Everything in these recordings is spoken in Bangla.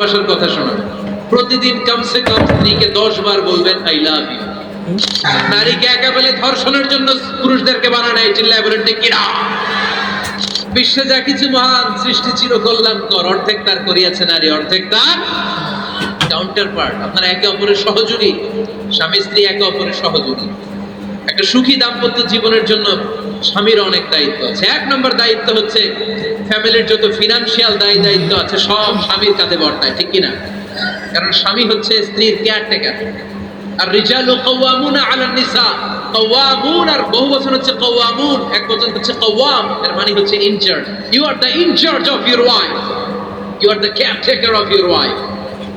ভালোবাসার কথা শোনাবেন প্রতিদিন কমসে কম স্ত্রীকে দশ বার বলবেন আই লাভ ইউ নারীকে একা বলে ধর্ষণের জন্য পুরুষদেরকে বানানো বিশ্বে যা কিছু মহান সৃষ্টি চির কল্যাণকর অর্ধেক তার করিয়াছে নারী, অর্ধেক তার কাউন্টার পার্ট আপনারা একে অপরের সহযোগী, স্বামী স্ত্রী একে অপরের সহযোগী। একটা সুখী দাম্পত্য জীবনের জন্য স্বামীর অনেক দায়িত্ব আছে। এক নম্বর দায়িত্ব হচ্ছে ফ্যামিলির যত ফিনান্সিয়াল দায়ী দায়িত্ব আছে, সব স্বামীর কাঁধে বর্তায়, ঠিক কিনা? কারণ স্বামী হচ্ছে স্ত্রীর কেয়ারটেকার আর রিজালু কাওয়ামুনা আলান নিসা। কাওয়ামুন আর বহু বছর হচ্ছে কাওয়ামুন, এক বছর হচ্ছে কাওয়াম, এর মানে হচ্ছে incharge you are the incharge of your wife you are the caretaker of your wife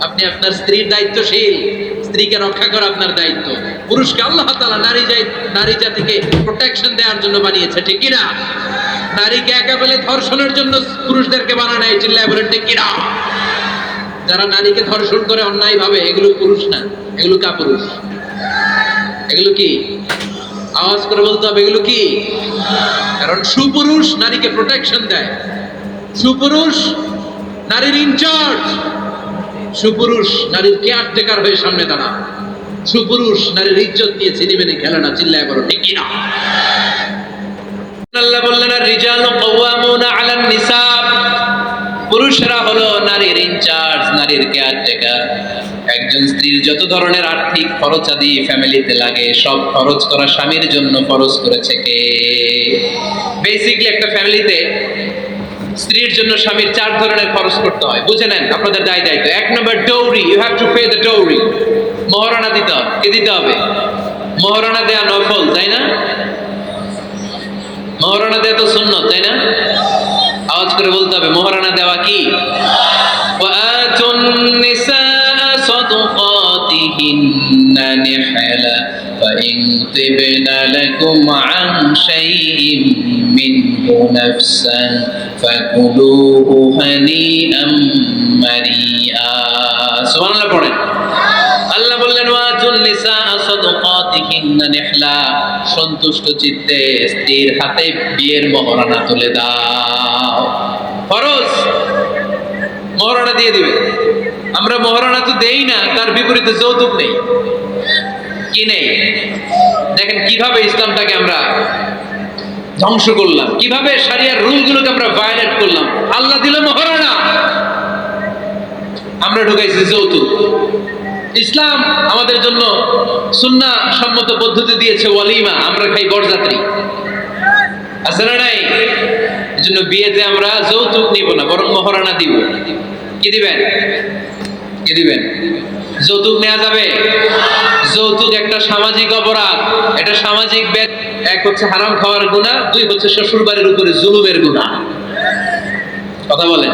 আপনি আপনার স্ত্রীর দায়িত্বশীল। স্ত্রীকে রক্ষা করা আপনার দায়িত্ব। পুরুষকে আল্লাহ তাআলা নারী জাতি নারী জাতিকে প্রোটেকশন দেওয়ার জন্য বানিয়েছে, ঠিক কিনা? নারীকে একা বলে ধর্ষণের জন্য পুরুষদেরকে বানানো হয় চিল্লায় বলেন, ঠিক কিনা? যারা নারীকে ধর্ষণ করে অন্যায় ভাবে, এগুলো পুরুষ না, এগুলো কাপুরুষ। এগুলো কি? আওয়াজ করে বলতে হবে, এগুলো কি? কারণ সুপুরুষ নারীকে প্রোটেকশন দেয়। সুপুরুষ নারীর ইনচার্জ সুপুরুষ নারীর কেয়ারটেকার হয়ে সামনে দাঁড়া। সুপুরুষ নারীর ইজ্জত নিয়ে চিনিবেনে খেলে না চিল্লায় বলো, ঠিক কিনা? আল্লাহ বললেন রিজালু কাওয়ামুনা আলান নিসা পুরুষরা হলো নারীর ইনচার্জ নারীর কেয়ারটেকার একজন স্ত্রীর যত ধরনের আর্থিক খরচ আদি ফ্যামিলিতে লাগে, সব খরচ করা স্বামীর জন্য খরচ করেছে কে? বেসিকলি একটা ফ্যামিলিতে স্ত্রীর জন্য স্বামীর চার ধরনের খরচ করতে হয় বুঝে নেন আপনাদের দায় দায়িত্ব এক number dowry you have to pay the dowry মহারণা দিতে হবে কে দিতে হবে মহারণা দেয়া নফল তাই না মহারণা দেয়া তো সুন্নত তাই না আওয়াজ করে বলতে হবে মহারণা দেওয়া কি وآتوا النساء صدقاتهن نحلا فإن طبن لكم عن شيء منه نفسا فكلوه هنيئا مريئا سبحان الله পড়েন আল্লাহ বললেন ওয়াতুন নিসা সাদাকাতিহিন্না নিহলা সন্তুষ্ট চিত্তে স্ত্রীর হাতে বিয়ের মহরানা তুলে দাও ফরজ মহরানা দিয়ে দিবে আমরা মহরানা তো দেই না তার বিপরীতে যৌতুক নেই কি নেই দেখেন কিভাবে ইসলামটাকে আমরা ধ্বংস করলাম। কীভাবে সারিয়ার রুলগুলোকে আমরা ভায়োলেট করলাম? আল্লাহ দিল মহারানা। আমরা ঢুকাইছি যৌতুক। ইসলাম আমাদের জন্য সুন্না সম্মত পদ্ধতি দিয়েছে ওয়ালিমা, আমরা খাই বরযাত্রী। আছে না নাই? বিয়েতে আমরা যৌতুক নিব না, বরং মহারানা দিব। কি দিবেন? কি দিবেন? যৌতুক নেওয়া যাবে? যৌতুক একটা সামাজিক অপরাধ। এটা সামাজিক ব্যাগ এক হচ্ছে হারাম খাওয়ার গুণা, দুই হচ্ছে শ্বশুর বাড়ির উপরে জুলুমের গুণা। কথা বলেন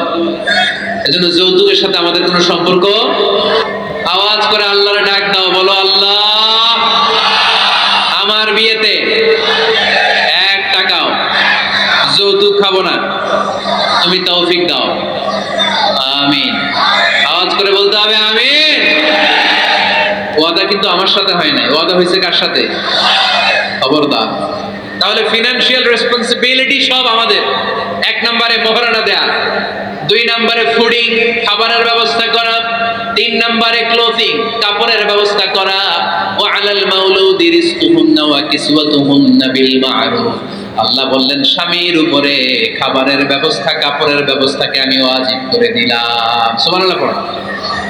এজন্য যৌতুকের সাথে আমাদের কোনো সম্পর্ক? আওয়াজ করে আল্লাহর ডাক দাও, বলো, আল্লাহ, আমার বিয়েতে এক টাকাও যৌতুক খাব না। তুমি তৌফিক দাও। আমিন। কিন্তু আমার সাথে হয় নাই। ওয়াদা হয়েছে কার সাথে? খবরদার। তাহলে ফিনান্সিয়াল রেসপন্সিবিলিটি সব আমাদের। এক নম্বরে মহারণা দেয়া, দুই নম্বরে ফুডিং খাবারের ব্যবস্থা করা, তিন নম্বরে ক্লোথিং কাপড়ের ব্যবস্থা করা। ও আলাল মাউলুদি রিজকুহুন্না ওয়া কিসওয়াতুহুন্না বিল মা'রুফ। আল্লাহ বললেন, স্বামীর উপরে খাবারের ব্যবস্থা, কাপড়ের ব্যবস্থাকে আমি ওয়াজিব করে দিলাম সুবহানাল্লাহ পড়ো।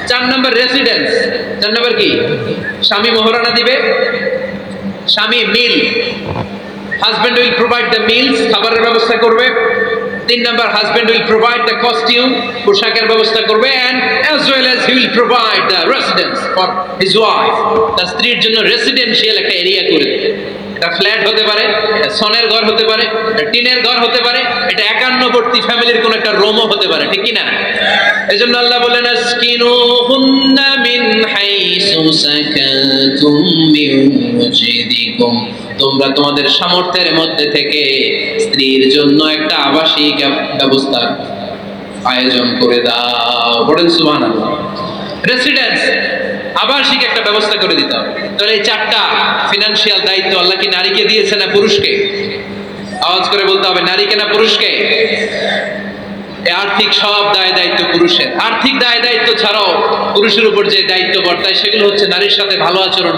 চার নম্বর রেসিডেন্স চার নম্বর কি? স্বামী মহারণা দিবে। স্বামী meal husband will provide the meals খাবারের ব্যবস্থা করবে। তিন নম্বর husband will provide the costume পোশাকের ব্যবস্থা করবে। And as well as he will provide the residence for his wife তার স্ত্রীর জন্য রেসিডেন্সিয়াল একটা এরিয়া করে দেবে। এটা ফ্ল্যাট হতে পারে সনের ঘর হতে পারে টিনের ঘর হতে পারে, এটা একান্নবর্তী ফ্যামিলির কোনো একটা রোমও হতে পারে, ঠিক কি না? এজন্য আল্লাহ বলেন আসকিনুহুন্না মিন হাইসু সাকাতুম মিন ওয়াজিদিকুম তোমরা তোমাদের সামর্থ্যের মধ্যে থেকে স্ত্রীর জন্য একটা আবাসিক ব্যবস্থা আয়োজন করে দাও। বলেন সুবহানাল্লাহ। রেসিডেন্স আবাসিক একটা ব্যবস্থা করে দিতে হবে। তাহলে এই চারটা ফিনান্সিয়াল দায়িত্ব আল্লাহ কি নারীকে দিয়েছে না পুরুষকে? আওয়াজ করে বলতে হবে, নারীকে না পুরুষকে? আর্থিক সব দায় দায়িত্ব পুরুষের। আর্থিক দায় দায়িত্ব ছাড়াও পুরুষের উপর যে দায়িত্ব বর্তায়, সেগুলো হচ্ছে নারীর সাথে ভালো আচরণ